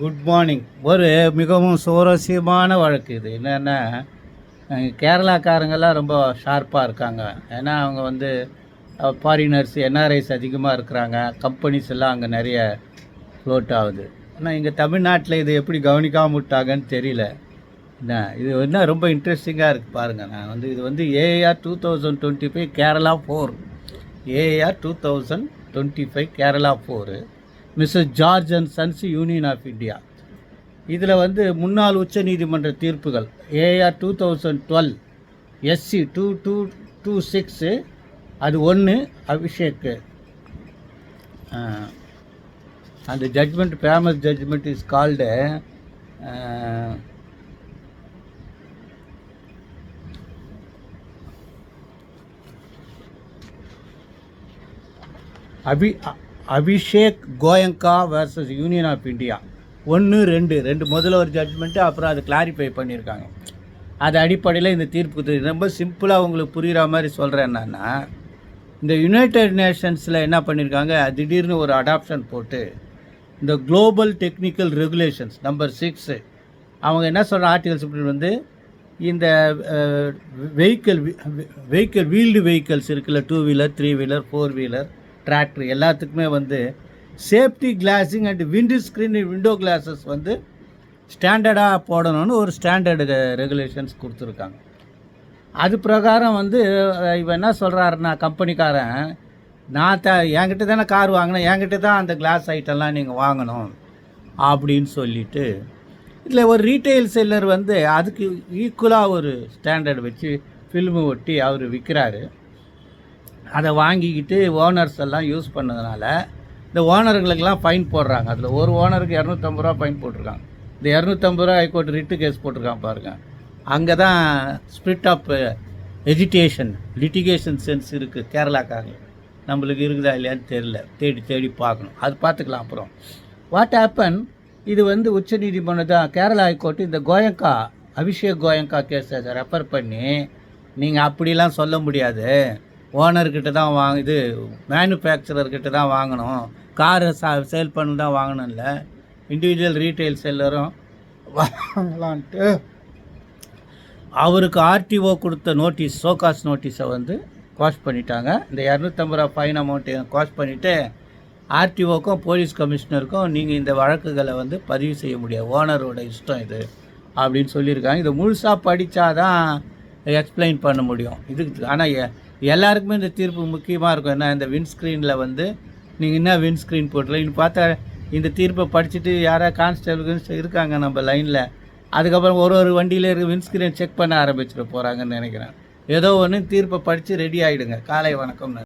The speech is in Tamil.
குட் மார்னிங் ஒரு மிகவும் சுவாரஸ்யமான வழக்கு இது. என்னென்னா கேரளாக்காரங்கெல்லாம் ரொம்ப ஷார்ப்பாக இருக்காங்க. ஏன்னா அவங்க வந்து ஃபாரினர்ஸ் என்ஆர்ஐஸ் அதிகமாக இருக்கிறாங்க. கம்பெனிஸ் எல்லாம் அங்கே நிறைய ஃப்ளோட் ஆகுது. ஆனால் இங்கே தமிழ்நாட்டில் இது எப்படி கவனிக்காம விட்டாங்கன்னு தெரியல. என்ன இது என்ன ரொம்ப இன்ட்ரெஸ்டிங்காக இருக்குது பாருங்கள் நான் வந்து இது வந்து AR two thousand twenty five Kerala four AR two thousand twenty five Kerala four Mrs George and Sons Union of India. இதில் வந்து முன்னாள் உச்ச நீதிமன்ற தீர்ப்புகள் AR two thousand twelve SC two two two six அது ஒன்று அபிஷேக்கு அந்த judgment famous judgment is called Abhi a- Abhishek Goenka versus Union of India ஒன்று ரெண்டு. ரெண்டு முதல்ல ஒரு ஜட்மெண்ட்டு அப்புறம் அது கிளாரிஃபை பண்ணியிருக்காங்க. அது அடிப்படையில் இந்த தீர்ப்பு ரொம்ப சிம்பிளாக உங்களுக்கு புரிகிற மாதிரி சொல்கிறேன் என்னன்னா இந்த யுனைடெட் நேஷன்ஸில் என்ன பண்ணியிருக்காங்க? திடீர்னு ஒரு அடாப்ஷன் போட்டு இந்த global technical regulations number six அவங்க என்ன சொல்கிற ஆர்டிகல்ஸ் இப்படி வந்து இந்த வெஹிக்கிள் வெஹிக்கிள் வீல்டு வெஹிக்கிள்ஸ் இருக்குல்ல two wheeler three wheeler four wheeler tractor எல்லாத்துக்குமே வந்து safety glazing and window screen window glasses வந்து ஸ்டாண்டர்டாக போடணும்னு ஒரு ஸ்டாண்டர்டு ரெகுலேஷன்ஸ் கொடுத்துருக்காங்க. அது பிரகாரம் வந்து இவன் என்ன சொல்கிறாருன்னா கம்பெனிக்காரன் நான் த என்கிட்ட தானே கார் வாங்கினேன் என்கிட்ட தான் அந்த கிளாஸ் ஐட்டம்லாம் நீங்கள் வாங்கணும் அப்படின்னு சொல்லிட்டு இதில் ஒரு ரீட்டைல் செல்லர் வந்து அதுக்கு ஈக்குவலாக ஒரு ஸ்டாண்டர்ட் வச்சு ஃபில்மு ஒட்டி அவர் விற்கிறாரு அதை வாங்கிக்கிட்டு ஓனர்ஸ் எல்லாம் யூஸ் பண்ணதுனால இந்த ஓனருங்களுக்கெல்லாம் ஃபைன் போடுறாங்க. அதில் ஒரு ஓனருக்கு இரநூத்தம்பது ரூபா ஃபைன் போட்டிருக்காங்க. இந்த இரநூத்தம்பது ரூபா ஹைகோர்ட் ரிட்டு கேஸ் போட்டிருக்கான் பாருங்கள் அங்கே தான் spirit of agitation litigation sense இருக்குது கேரளாக்காரங்க. நம்மளுக்கு இருக்குதா இல்லையான்னு தெரியல. தேடி தேடி பார்க்கணும். அது பார்த்துக்கலாம் அப்புறம். வாட் ஆப்பன் இது வந்து உச்சநீதிமன்றம் தான். கேரளா ஹைகோர்ட்டு இந்த கோயங்கா அபிஷேக் கோயங்கா கேஸை ரெஃபர் பண்ணி நீங்கள் அப்படிலாம் சொல்ல முடியாது. ஓனர்கிட்ட தான் வாங்க இது மேனுஃபேக்சரர்கிட்ட தான் வாங்கணும். காரை சா சேல் பண்ணி தான் வாங்கணும் இல்லை இண்டிவிஜுவல் ரீட்டைல் செல்லரும் வாங்கலான்ட்டு. அவருக்கு ஆர்டிஓ கொடுத்த நோட்டீஸ் சோகாஸ் நோட்டீஸை வந்து காஷ் பண்ணிட்டாங்க. இந்த இரநூத்தம்பது ரூபா ஃபைன் அமௌண்ட்டையும் காஷ் பண்ணிவிட்டு ஆர்டிஓக்கும் போலீஸ் கமிஷனருக்கும் நீங்கள் இந்த வழக்குகளை வந்து பதிவு செய்ய முடியாது. ஓனரோட இஷ்டம் இது. அப்படின்னு சொல்லியிருக்காங்க. இதை முழுசாக படித்தாதான் எக்ஸ்பிளைன் பண்ண முடியும். இதுக்கு ஆனால் எல்லாருக்குமே இந்த தீர்ப்பு முக்கியமாக இருக்கும். ஏன்னா இந்த விண்ட்ஸ்க்ரீனில் வந்து நீங்கள் என்ன விண்ட்ஸ்க்ரீன் போட்டல இன்னும் பார்த்தா இந்த தீர்ப்பை படிச்சுட்டு யாராவது கான்ஸ்டபிள் இருக்காங்க நம்ம லைனில் அதுக்கப்புறம் ஒரு ஒரு வண்டியில் இருக்க விண்ட்ஸ்க்ரீன் செக் பண்ண ஆரம்பிச்சிட போகிறாங்கன்னு நினைக்கிறேன். ஏதோ ஒன்று தீர்ப்பை படித்து ரெடி ஆகிடுங்க காலை வணக்கம்